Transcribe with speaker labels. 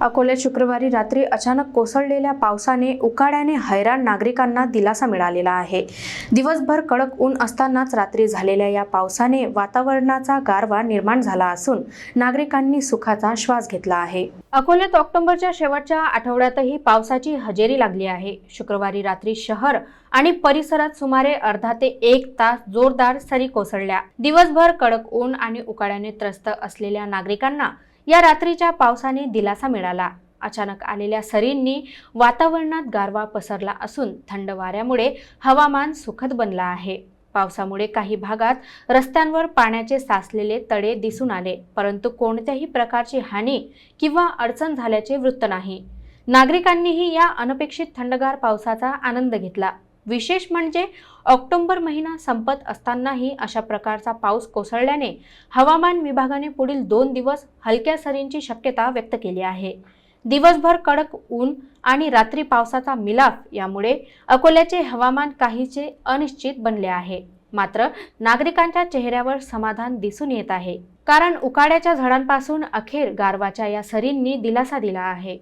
Speaker 1: अकोल्यात शुक्रवारी रात्री अचानक कोसळलेल्या पावसाने उकाड्याने हैराण नागरिकांना दिलासा मिळालेला आहे. दिवसभर कडक ऊन असतानाच रात्री झालेल्या या पावसाने वातावरणाचा गारवा निर्माण झाला असून नागरिकांनी सुखाचा श्वास घेतला आहे. अकोल्यात ऑक्टोबरच्या शेवटच्या आठवड्यातही पावसाची हजेरी लागली आहे. शुक्रवारी रात्री शहर आणि परिसरात सुमारे अर्धा ते एक तास जोरदार सरी कोसळल्या. दिवसभर कडक ऊन आणि उकाड्याने त्रस्त असलेल्या नागरिकांना या रात्रीच्या पावसाने दिलासा मिळाला. अचानक आलेल्या सरींनी वातावरणात गारवा पसरला असून थंड वाऱ्यामुळे हवामान सुखद बनला आहे. पावसामुळे काही भागात रस्त्यांवर पाण्याचे साचलेले तडे दिसून आले परंतु कोणत्याही प्रकारची हानी किंवा अडचण झाल्याचे वृत्त नाही. नागरिकांनीही या अनपेक्षित थंडगार पावसाचा आनंद घेतला. विशेष म्हणजे ऑक्टोबर महिना संपत असतानाही अशा प्रकारचा पाऊस कोसळल्याने हवामान विभागाने पुढील दोन दिवस हलक्या सरींची शक्यता व्यक्त केली आहे. दिवसभर कडक ऊन आणि रात्री पावसाचा मिलाफ यामुळे अकोल्याचे हवामान काहीचे अनिश्चित बनले आहे. मात्र नागरिकांच्या चेहऱ्यावर समाधान दिसून येत आहे. कारण उकाड्याच्या झाडांपासून अखेर गारवाच्या या सरींनी दिलासा दिला आहे.